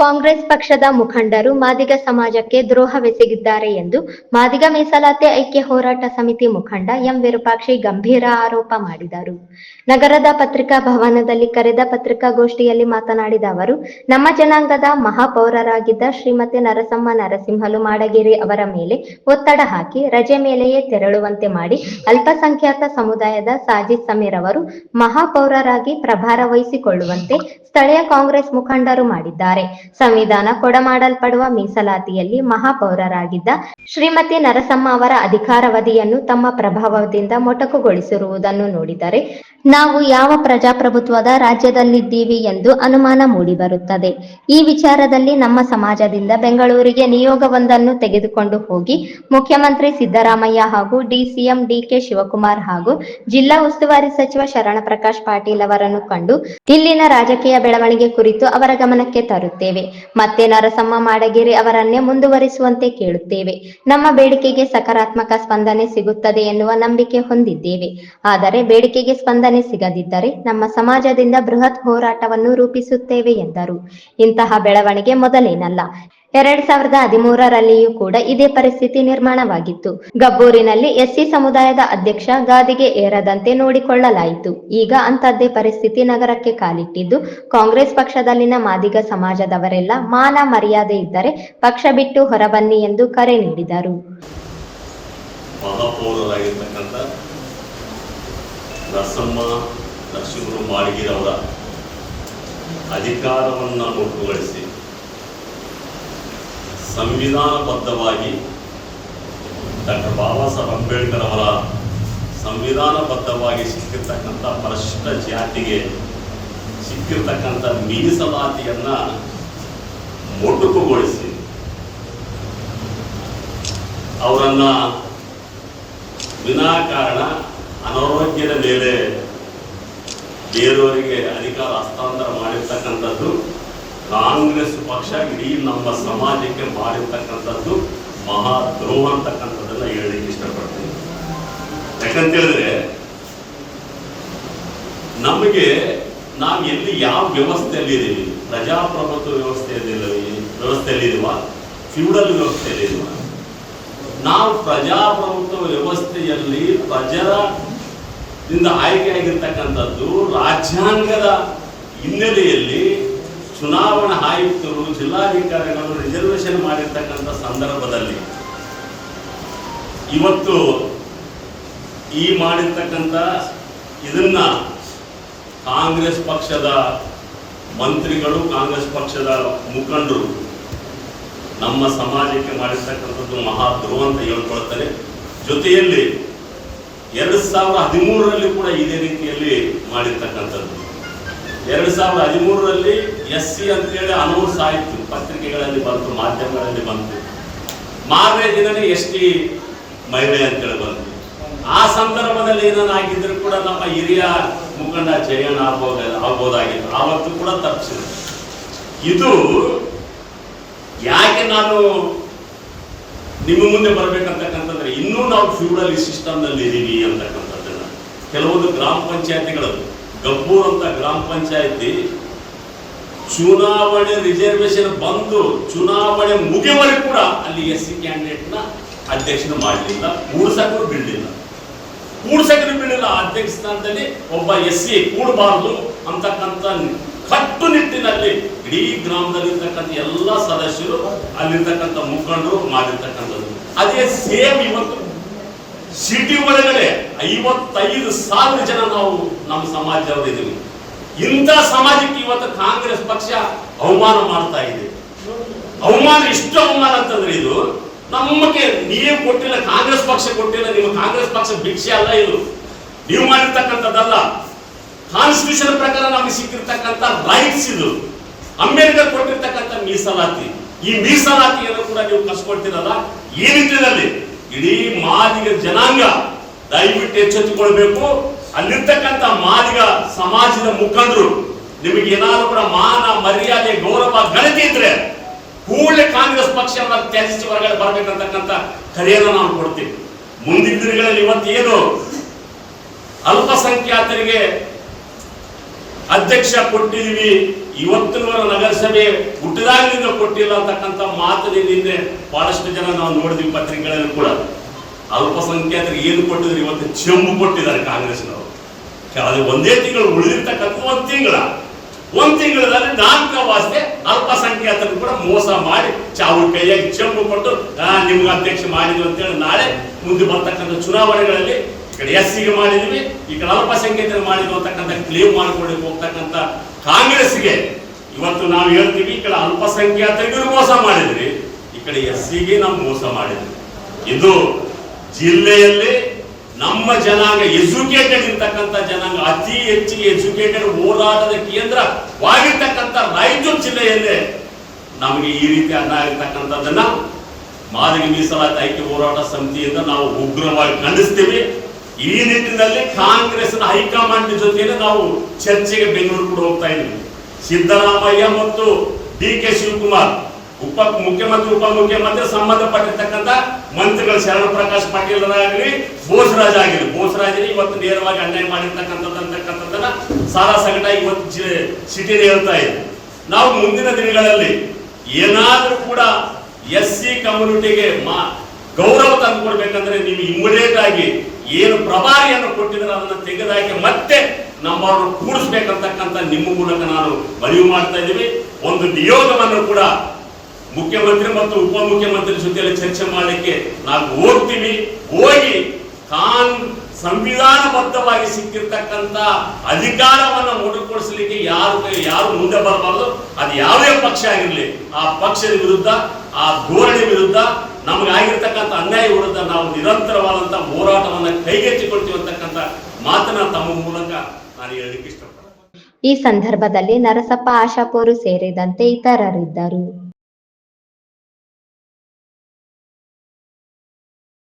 Congress ಪಕ್ಷದ ಮುಖಂಡರು ಮಾದಿಗ ಸಮಾಜಕ್ಕೆ ದ್ರೋಹವೆಸಗಿದ್ದಾರೆ ಎಂದು ಮಾದಿಗ ಮೀಸಲಾತಿ ಐಕ್ಯ ಹೋರಾಟ ಸಮಿತಿ ಮುಖಂಡ ಎಂ ವಿರೂಪಾಕ್ಷಿ ಗಂಭೀರ ಆರೋಪ ಮಾಡಿದರು. ನಗರದ ಪತ್ರಿಕಾ ಭವನದಲ್ಲಿ ಕರೆದ ಪತ್ರಿಕಾಗೋಷ್ಠಿಯಲ್ಲಿ ಮಾತನಾಡಿದ ಅವರು, ನಮ್ಮ ಜನಾಂಗದ ಮಹಾಪೌರರಾಗಿದ್ದ ಶ್ರೀಮತಿ ನರಸಮ್ಮ ನರಸಿಂಹಲು ಮಾಡಗಿರಿ ಅವರ ಮೇಲೆ ಒತ್ತಡ ಹಾಕಿ ರಜೆ ಮೇಲೆಯೇ ತೆರಳುವಂತೆ ಮಾಡಿ ಅಲ್ಪಸಂಖ್ಯಾತ ಸಮುದಾಯದ ಸಾಜಿದ್ ಸಮೀರ್ ಅವರು ಮಹಾಪೌರರಾಗಿ ಪ್ರಭಾರ ವಹಿಸಿಕೊಳ್ಳುವಂತೆ ಸ್ಥಳೀಯ ಕಾಂಗ್ರೆಸ್ ಮುಖಂಡರು ಮಾಡಿದ್ದಾರೆ. ಸಂವಿಧಾನ ಕೊಡಮಾಡಲ್ಪಡುವ ಮೀಸಲಾತಿಯಲ್ಲಿ ಮಹಾಪೌರರಾಗಿದ್ದ ಶ್ರೀಮತಿ ನರಸಮ್ಮ ಅವರ ಅಧಿಕಾರಾವಧಿಯನ್ನು ತಮ್ಮ ಪ್ರಭಾವದಿಂದ ಮೊಟಕುಗೊಳಿಸಿರುವುದನ್ನು ನೋಡಿದರೆ, ನಾವು ಯಾವ ಪ್ರಜಾಪ್ರಭುತ್ವದ ರಾಜ್ಯದಲ್ಲಿದ್ದೀವಿ ಎಂದು ಅನುಮಾನ ಮೂಡಿಬರುತ್ತದೆ. ಈ ವಿಚಾರದಲ್ಲಿ ನಮ್ಮ ಸಮಾಜದಿಂದ ಬೆಂಗಳೂರಿಗೆ ನಿಯೋಗವೊಂದನ್ನು ತೆಗೆದುಕೊಂಡು ಹೋಗಿ, ಮುಖ್ಯಮಂತ್ರಿ ಸಿದ್ದರಾಮಯ್ಯ ಹಾಗೂ ಡಿಸಿಎಂ ಡಿಕೆ ಶಿವಕುಮಾರ್ ಹಾಗೂ ಜಿಲ್ಲಾ ಉಸ್ತುವಾರಿ ಸಚಿವ ಶರಣ ಪ್ರಕಾಶ್ ಪಾಟೀಲ್ ಅವರನ್ನು ಕಂಡು, ಇಲ್ಲಿನ ರಾಜಕೀಯ ಬೆಳವಣಿಗೆ ಕುರಿತು ಅವರ ಗಮನಕ್ಕೆ ತರುತ್ತೇವೆ. ಮತ್ತೆ ನರಸಮ್ಮ ಮಾಡಗಿರಿ ಅವರನ್ನೇ ಮುಂದುವರಿಸುವಂತೆ ಕೇಳುತ್ತೇವೆ. ನಮ್ಮ ಬೇಡಿಕೆಗೆ ಸಕಾರಾತ್ಮಕ ಸ್ಪಂದನೆ ಸಿಗುತ್ತದೆ ಎನ್ನುವ ನಂಬಿಕೆ ಹೊಂದಿದ್ದೇವೆ. ಆದರೆ ಬೇಡಿಕೆಗೆ ಸ್ಪಂದನೆ ಸಿಗದಿದ್ದರೆ ನಮ್ಮ ಸಮಾಜದಿಂದ ಬೃಹತ್ ಹೋರಾಟವನ್ನು ರೂಪಿಸುತ್ತೇವೆ ಎಂದರು. ಇಂತಹ ಬೆಳವಣಿಗೆ ಮೊದಲೇನಲ್ಲ. ಎರಡ್ ಸಾವಿರದ ಹದಿಮೂರರಲ್ಲಿಯೂ ಕೂಡ ಇದೇ ಪರಿಸ್ಥಿತಿ ನಿರ್ಮಾಣವಾಗಿತ್ತು. ಗಬ್ಬೂರಿನಲ್ಲಿ ಎಸ್ಸಿ ಸಮುದಾಯದ ಅಧ್ಯಕ್ಷ ಗಾದಿಗೆ ಏರದಂತೆ ನೋಡಿಕೊಳ್ಳಲಾಯಿತು. ಈಗ ಅಂತದ್ದೇ ಪರಿಸ್ಥಿತಿ ನಗರಕ್ಕೆ ಕಾಲಿಟ್ಟಿದ್ದು, ಕಾಂಗ್ರೆಸ್ ಪಕ್ಷದಲ್ಲಿನ ಮಾದಿಗ ಸಮಾಜದವರೆಲ್ಲ ಮಾನ ಮರ್ಯಾದೆ ಇದ್ದರೆ ಪಕ್ಷ ಬಿಟ್ಟು ಹೊರಬನ್ನಿ ಎಂದು ಕರೆ ನೀಡಿದರು. ಅಧಿಕಾರವನ್ನು ಮೊಟಕುಗೊಳಿಸಿ ಸಂವಿಧಾನಬದ್ಧವಾಗಿ ಡಾಕ್ಟರ್ ಬಾಬಾ ಸಾಹೇಬ್ ಅಂಬೇಡ್ಕರ್ ಅವರ ಸಂವಿಧಾನಬದ್ಧವಾಗಿ ಸಿಕ್ಕಿರ್ತಕ್ಕಂಥ ಪರಿಶಿಷ್ಟ ಜಾತಿಗೆ ಸಿಕ್ಕಿರ್ತಕ್ಕಂಥ ಮೀಸಲಾತಿಯನ್ನ ಮೊಟುಕುಗೊಳಿಸಿ ಅವರನ್ನು ವಿನಾಕಾರಣ, ಅನಾರೋಗ್ಯದ ಮೇಲೆ ಬೇರೆಯವರಿಗೆ ಅಧಿಕಾರ ಹಸ್ತಾಂತರ ಮಾಡಿರ್ತಕ್ಕಂಥದ್ದು ಕಾಂಗ್ರೆಸ್ ಪಕ್ಷ ಇಡೀ ನಮ್ಮ ಸಮಾಜಕ್ಕೆ ಮಾಡಿರ್ತಕ್ಕಂಥದ್ದು ಮಹಾ ದ್ರೋಹ ಅಂತಕ್ಕಂಥದ್ದನ್ನ ಹೇಳಲಿಕ್ಕೆ ಇಷ್ಟಪಡ್ತೀನಿ. ಯಾಕಂತ ಹೇಳಿದ್ರೆ ನಮಗೆ ನಾವು ಎಲ್ಲಿ ಯಾವ ವ್ಯವಸ್ಥೆಯಲ್ಲಿ ಇದ್ದೀವಿ? ಪ್ರಜಾಪ್ರಭುತ್ವ ವ್ಯವಸ್ಥೆಯಲ್ಲಿ ವ್ಯವಸ್ಥೆಯಲ್ಲಿರುವ ಫ್ಯೂಡಲ್ ವ್ಯವಸ್ಥೆಯಲ್ಲಿರುವ ನಾವು ಪ್ರಜಾಪ್ರಭುತ್ವ ವ್ಯವಸ್ಥೆಯಲ್ಲಿ ಪ್ರಜರದಿಂದ ಆಯ್ಕೆಯಾಗಿರ್ತಕ್ಕಂಥದ್ದು ರಾಜ್ಯಾಂಗದ ಹಿನ್ನೆಲೆಯಲ್ಲಿ ಚುನಾವಣಾ ಆಯುಕ್ತರು, ಜಿಲ್ಲಾಧಿಕಾರಿಗಳು ರಿಸರ್ವೇಶನ್ ಮಾಡಿರ್ತಕ್ಕಂಥ ಸಂದರ್ಭದಲ್ಲಿ ಇವತ್ತು ಈ ಮಾಡಿರ್ತಕ್ಕಂಥ ಇದನ್ನ ಕಾಂಗ್ರೆಸ್ ಪಕ್ಷದ ಮಂತ್ರಿಗಳು, ಕಾಂಗ್ರೆಸ್ ಪಕ್ಷದ ಮುಖಂಡರು ನಮ್ಮ ಸಮಾಜಕ್ಕೆ ಮಾಡಿರ್ತಕ್ಕಂಥದ್ದು ಮಹಾ ದ್ರೋಹ ಅಂತ ಹೇಳ್ಕೊಳ್ತಾರೆ. ಜೊತೆಯಲ್ಲಿ ಎರಡು ಸಾವಿರದ ಹದಿಮೂರರಲ್ಲಿ ಕೂಡ ಇದೇ ರೀತಿಯಲ್ಲಿ ಮಾಡಿರ್ತಕ್ಕಂಥದ್ದು. ಎರಡು ಸಾವಿರದ ಹದಿಮೂರರಲ್ಲಿ ಎಸ್ ಸಿ ಅಂತೇಳಿ ಅನೌನ್ಸ್ ಆಯಿತು ಪತ್ರಿಕೆಗಳಲ್ಲಿ ಬಂತು, ಮಾಧ್ಯಮಗಳಲ್ಲಿ ಬಂತು. ಮಾರನೇ ದಿನನೇ ಎಸ್ ಟಿ ಮಹಿಳೆ ಅಂತೇಳಿ ಬಂತು. ಆ ಸಂದರ್ಭದಲ್ಲಿ ಏನಾಗಿದ್ರು ಕೂಡ ನಮ್ಮ ಹಿರಿಯ ಮುಖಂಡ ಜಯಣ್ಣ ಆಗ್ಬೋದ, ಆಗ್ಬೋದಾಗಿತ್ತು. ಆವತ್ತು ಕೂಡ ತಪ್ಪಿಸಿದ್ರು ಇದು ಯಾಕೆ ನಾನು ನಿಮ್ಮ ಮುಂದೆ ಬರ್ಬೇಕಂತಕ್ಕಂಥದ್ರೆ, ಇನ್ನೂ ನಾವು ಫ್ಯೂಡಲ್ ಸಿಸ್ಟಮ್ನಲ್ಲಿ ಇದೀವಿ ಅಂತಕ್ಕಂಥದ್ದನ್ನ. ಕೆಲವೊಂದು ಗ್ರಾಮ ಪಂಚಾಯತಿಗಳು ಗಬ್ಬೂರ್ ಅಂತ ಗ್ರಾಮ ಪಂಚಾಯತಿ, ಚುನಾವಣೆ ರಿಸರ್ವೇಶನ್ ಬಂದು ಚುನಾವಣೆ ಮುಗಿಯವರೆಗೂ ಕೂಡ ಅಲ್ಲಿ ಎಸ್ ಸಿ ಕ್ಯಾಂಡಿಡೇಟ್ನ ಅಧ್ಯಕ್ಷನ ಮಾಡಲಿಲ್ಲ ಕೂಡ್ಸಕ್ಕೂ ಬಿಡಲಿಲ್ಲ ಕೂಡ್ಸಕ್ಕೂ ಬಿಡಲಿಲ್ಲ ಅಧ್ಯಕ್ಷ ಸ್ಥಾನದಲ್ಲಿ ಒಬ್ಬ ಎಸ್ ಸಿ ಕೂಡಬಾರದು ಅಂತಕ್ಕಂಥ ಕಟ್ಟುನಿಟ್ಟಿನಲ್ಲಿ ಇಡೀ ಗ್ರಾಮದಲ್ಲಿರ್ತಕ್ಕಂಥ ಎಲ್ಲ ಸದಸ್ಯರು ಅಲ್ಲಿರ್ತಕ್ಕಂಥ ಮುಖಂಡರು ಮಾಡಿರ್ತಕ್ಕಂಥದ್ದು. ಅದೇ ಸೇಮ್ ಇವತ್ತು ಸಿಟಿ ಒಳಗಡೆ ಐವತ್ತೈದು ಸಾವಿರ ಜನ ನಾವು ನಮ್ಮ ಸಮಾಜದವರು ಇದ್ದೀವಿ. ಇಂಥ ಸಮಾಜಕ್ಕೆ ಇವತ್ತು ಕಾಂಗ್ರೆಸ್ ಪಕ್ಷ ಅವಮಾನ ಮಾಡ್ತಾ ಇದೆ. ಅವಮಾನ ಇಷ್ಟು ಅವಮಾನ ಅಂತಂದ್ರೆ ಇದು ನಮಗೆ ನೀವು ಕೊಟ್ಟಿಲ್ಲ, ಕಾಂಗ್ರೆಸ್ ಪಕ್ಷ ಕೊಟ್ಟಿಲ್ಲ, ನಿಮ್ಮ ಕಾಂಗ್ರೆಸ್ ಪಕ್ಷ ಭಿಕ್ಷೆ ಅಲ್ಲ ಇದು. ನೀವು ಮಾಡಿರ್ತಕ್ಕಂಥದ್ದಲ್ಲ. ಕಾನ್ಸ್ಟಿಟ್ಯೂಷನ್ ಪ್ರಕಾರ ನಮಗೆ ಸಿಕ್ಕಿರ್ತಕ್ಕಂಥ ರೈಟ್ಸ್ ಇದು. ಅಂಬೇಡ್ಕರ್ ಕೊಟ್ಟಿರ್ತಕ್ಕಂಥ ಮೀಸಲಾತಿ. ಈ ಮೀಸಲಾತಿಯನ್ನು ಕೂಡ ನೀವು ಕಸ್ಕೊಳ್ತೀರಲ್ಲ ಈ ನಿಟ್ಟಿನಲ್ಲಿ ಇಡೀ ಮಾದಿಗ ಜನಾಂಗ ದಯವಿಟ್ಟು ಎಚ್ಚೆತ್ತುಕೊಳ್ಬೇಕು. ಅಲ್ಲಿರ್ತಕ್ಕಂಥ ಮಾದಿಗ ಸಮಾಜದ ಮುಖಂಡರು, ನಿಮಗೆ ಏನಾದರೂ ಕೂಡ ಮಾನ ಮರ್ಯಾದೆ ಗೌರವ ಘನತೆ ಇದ್ರೆ ಕೂಡಲೇ ಕಾಂಗ್ರೆಸ್ ಪಕ್ಷ ತ್ಯಜಿಸಿ ಹೊರಗಡೆ ಬರಬೇಕಂತಕ್ಕಂಥ ಕರೆಯನ್ನು ನಾವು ಕೊಡ್ತೀವಿ ಮುಂದಿನ ದಿನಗಳಲ್ಲಿ ಇವತ್ತು ಏನು ಅಲ್ಪಸಂಖ್ಯಾತರಿಗೆ ಅಧ್ಯಕ್ಷ ಕೊಟ್ಟಿದೀವಿ ಇವತ್ತಿನವರ ನಗರಸಭೆ ಹುಟ್ಟಿದಾಗಲಿಂದ ಕೊಟ್ಟಿಲ್ಲ ಅಂತಕ್ಕಂಥ ಮಾತಿನ ನಿನ್ನೆ ಬಹಳಷ್ಟು ಜನ ನಾವು ನೋಡಿದ್ವಿ ಪತ್ರಿಕೆಗಳಲ್ಲಿ ಕೂಡ. ಅಲ್ಪಸಂಖ್ಯಾತರಿಗೆ ಏನು ಕೊಟ್ಟಿದ್ರು ಇವತ್ತು ಚೆಂಬು ಕೊಟ್ಟಿದ್ದಾರೆ ಕಾಂಗ್ರೆಸ್ನವರು. ಕೆಲವು ಒಂದೇ ತಿಂಗಳು ಉಳಿದಿರ್ತಕ್ಕಂಥ ಒಂದು ತಿಂಗಳ. ಒಂದ್ ತಿಂಗಳಲ್ಲಿ ನಾಲ್ಕ ವಾಸ್ತೆ ಅಲ್ಪಸಂಖ್ಯಾತರು ಕೂಡ ಮೋಸ ಮಾಡಿ ಚಾವು ಕೈಯಾಗಿ ಚೆಂಬು ಕೊಟ್ಟು ನಿಮ್ಗೆ ಅಧ್ಯಕ್ಷ ಮಾಡಿದ್ರು ಅಂತೇಳಿ ನಾಳೆ ಮುಂದೆ ಬರ್ತಕ್ಕಂಥ ಚುನಾವಣೆಗಳಲ್ಲಿ ಕಡೆ ಎಸ್ ಮಾಡಿದ್ವಿ ಈ ಕಡೆ ಅಲ್ಪಸಂಖ್ಯಾತರು ಮಾಡಿದ್ವಿ ಅಂತಕ್ಕಂಥ ಕ್ಲೇಮ್ ಹೋಗ್ತಕ್ಕಂಥ ಕಾಂಗ್ರೆಸ್ಗೆ ಇವತ್ತು ನಾವು ಹೇಳ್ತೀವಿ, ಈ ಕಡೆ ಅಲ್ಪಸಂಖ್ಯಾತರಿಗೂ ಮೋಸ ಮಾಡಿದ್ರಿ, ಈ ಕಡೆ ಎಸ್ ಸಿಗೆ ನಾವು ಮೋಸ ಮಾಡಿದ್ರಿ. ಇದು ಜಿಲ್ಲೆಯಲ್ಲಿ ನಮ್ಮ ಜನಾಂಗ ಎಜುಕೇಟೆಡ್ ಇರ್ತಕ್ಕಂಥ ಜನಾಂಗ, ಅತಿ ಹೆಚ್ಚಿಗೆ ಎಜುಕೇಟೆಡ್ ಹೋರಾಟದ ಕೇಂದ್ರವಾಗಿರ್ತಕ್ಕಂಥ ರಾಯಚೂರು ಜಿಲ್ಲೆಯಲ್ಲೇ ನಮಗೆ ಈ ರೀತಿ ಅನ್ನ ಆಗಿರ್ತಕ್ಕಂಥದ್ದನ್ನ ಮಾದರಿ ಮೀಸಲಾತಿ, ಐಕ್ಯ ಹೋರಾಟ ಸಮಿತಿಯಿಂದ ನಾವು ಉಗ್ರವಾಗಿ ಖಂಡಿಸ್ತೀವಿ. ಈ ನಿಟ್ಟಿನಲ್ಲಿ ಕಾಂಗ್ರೆಸ್ನ ಹೈಕಮಾಂಡ್ ಜೊತೆಯಲ್ಲಿ ನಾವು ಚರ್ಚೆಗೆ ಬೆಂಗಳೂರು ಕೂಡ ಹೋಗ್ತಾ ಇದ್ವಿ ಸಿದ್ದರಾಮಯ್ಯ ಮತ್ತು ಡಿ ಕೆ ಶಿವಕುಮಾರ್, ಉಪ ಮುಖ್ಯಮಂತ್ರಿ ಉಪಮುಖ್ಯಮಂತ್ರಿ ಸಂಬಂಧಪಟ್ಟಿರ್ತಕ್ಕಂಥ ಮಂತ್ರಿಗಳು ಶರಣ ಪ್ರಕಾಶ್ ಪಾಟೀಲ್ ಆಗಲಿ, ಬೋಸರಾಜ್ ಆಗಿರಲಿ. ಬೋಸರಾಜ್ ಇವತ್ತು ನೇರವಾಗಿ ಅನ್ಯಾಯ ಮಾಡಿರ್ತಕ್ಕಂಥದ್ದು ಅಂತಕ್ಕಂಥದ್ದನ್ನ ಸಾರಾ ಸಂಘಟ ಇವತ್ತು ಸಿಟಿಯಲ್ಲಿ ಹೇಳ್ತಾ ಇದೆ. ನಾವು ಮುಂದಿನ ದಿನಗಳಲ್ಲಿ ಏನಾದರೂ ಕೂಡ ಎಸ್ ಸಿ ಕಮ್ಯುನಿಟಿಗೆ ಮಾ ಗೌರವ ತಂದುಕೊಡ್ಬೇಕಂದ್ರೆ ನೀವು ಇಮ್ಮಿಡಿಯೇಟ್ ಆಗಿ ಏನು ಪ್ರಭಾರಿಯನ್ನು ಕೊಟ್ಟಿದ್ದಾರೆ ಅದನ್ನು ತೆಗೆದಾಕಿ ಮತ್ತೆ ನಮ್ಮವರನ್ನು ಕೂಡಿಸ್ಬೇಕಂತಕ್ಕಂಥ ನಿಮ್ಮ ಮೂಲಕ ನಾನು ಮನವಿ ಮಾಡ್ತಾ ಇದ್ದೀವಿ. ಒಂದು ನಿಯೋಗವನ್ನು ಕೂಡ ಮುಖ್ಯಮಂತ್ರಿ ಮತ್ತು ಉಪಮುಖ್ಯಮಂತ್ರಿ ಜೊತೆಯಲ್ಲಿ ಚರ್ಚೆ ಮಾಡಲಿಕ್ಕೆ ನಾವು ಹೋಗ್ತೀವಿ ಹೋಗಿ ಕಾನ್ ಸಂವಿಧಾನಬದ್ಧವಾಗಿ ಸಿಕ್ಕಿರ್ತಕ್ಕಂಥ ಅಧಿಕಾರವನ್ನು ಮೊಟಕುಗೊಳಿಸಲಿಕ್ಕೆ ಯಾರು ಯಾರು ಮುಂದೆ ಬರಬಾರದು. ಅದು ಯಾವುದೇ ಪಕ್ಷ ಆಗಿರಲಿ, ಆ ಪಕ್ಷದ ವಿರುದ್ಧ, ಆ ಧೋರಣೆ ವಿರುದ್ಧ ನಮಗಾಗಿರ್ತಕ್ಕಂಥ ಅನ್ಯಾಯ ವಿರುದ್ಧ ನಾವು ನಿರಂತರವಾದಂಥ ಹೋರಾಟವನ್ನು ಕೈಗೆತ್ತಿಕೊಳ್ತೀವಿ ಮಾತನ್ನ ತಮ್ಮ ಮೂಲಕ ನಾನು ಹೇಳಲಿಕ್ಕೆ ಇಷ್ಟಪಡ್ತೀನಿ. ಈ ಸಂದರ್ಭದಲ್ಲಿ ನರಸಪ್ಪ ಆಶಾಪೂರು ಸೇರಿದಂತೆ ಇತರರಿದ್ದರು.